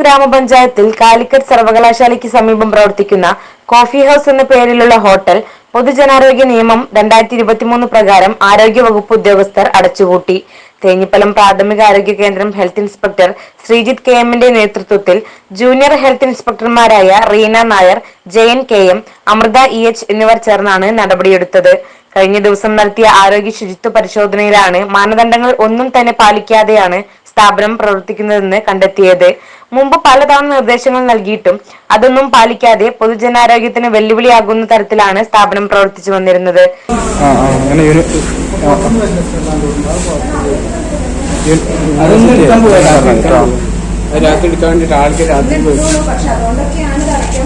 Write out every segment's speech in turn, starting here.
ഗ്രാമപഞ്ചായത്തിൽ കാലിക്കറ്റ് സർവകലാശാലയ്ക്ക് സമീപം പ്രവർത്തിക്കുന്ന കോഫി ഹൗസ് എന്ന പേരിലുള്ള ഹോട്ടൽ പൊതുജനാരോഗ്യ നിയമം രണ്ടായിരത്തി ഇരുപത്തിമൂന്ന് പ്രകാരം ആരോഗ്യവകുപ്പ് ഉദ്യോഗസ്ഥർ അടച്ചുപൂട്ടി. തേഞ്ഞിപ്പലം പ്രാഥമിക ആരോഗ്യ കേന്ദ്രം ഹെൽത്ത് ഇൻസ്പെക്ടർ ശ്രീജിത്ത് കെ എമ്മിന്റെ നേതൃത്വത്തിൽ junior health ഇൻസ്പെക്ടർമാരായ Reena Nair Jayan K M Amrutha E H എന്നിവർ ചേർന്നാണ് നടപടിയെടുത്തത്. കഴിഞ്ഞ ദിവസം നടത്തിയ ആരോഗ്യ ശുചിത്വ പരിശോധനയിലാണ് മാനദണ്ഡങ്ങൾ ഒന്നും തന്നെ പാലിക്കാതെയാണ് സ്ഥാപനം പ്രവർത്തിക്കുന്നതെന്ന് കണ്ടെത്തിയത്. മുമ്പ് പലതവണ നിർദ്ദേശങ്ങൾ നൽകിയിട്ടും അതൊന്നും പാലിക്കാതെ പൊതുജനാരോഗ്യത്തിന് വെല്ലുവിളിയാകുന്ന തരത്തിലാണ് സ്ഥാപനം പ്രവർത്തിച്ചു വന്നിരുന്നത്. രാത്രി എടുക്കാൻ പോയി.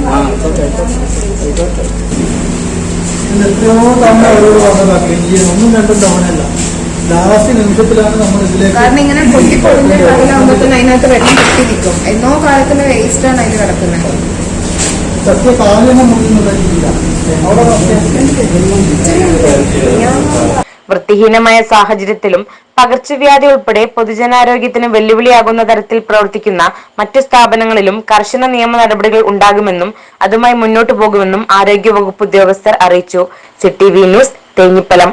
ആ. എത്രയോ തവണ ഒന്നും രണ്ടും തവണയല്ല. ലാസ്റ്റ് നിമിഷത്തിലാണ് നമ്മൾ ഇതിലേക്ക് കാരണം ഇങ്ങനെ പൊട്ടി പൊളിഞ്ഞ കടലാകുമ്പോഴത്തേന് അതിനകത്ത് വെള്ളം കെട്ടി നിൽക്കും എന്നോ കാലത്തിന്റെ വേസ്റ്റ് ആണ് അതിൽ കിടക്കുന്നത് വൃത്തിഹീനമായ സാഹചര്യത്തിലും പകർച്ചവ്യാധി ഉൾപ്പെടെ പൊതുജനാരോഗ്യത്തിന് വെല്ലുവിളിയാകുന്ന തരത്തിൽ പ്രവർത്തിക്കുന്ന മറ്റു സ്ഥാപനങ്ങളിലും കർശന നിയമ നടപടികൾ ഉണ്ടാകുമെന്നും അതുമായി മുന്നോട്ടു പോകുമെന്നും ആരോഗ്യവകുപ്പ് ഉദ്യോഗസ്ഥർ അറിയിച്ചു. City V news Thenhipalam.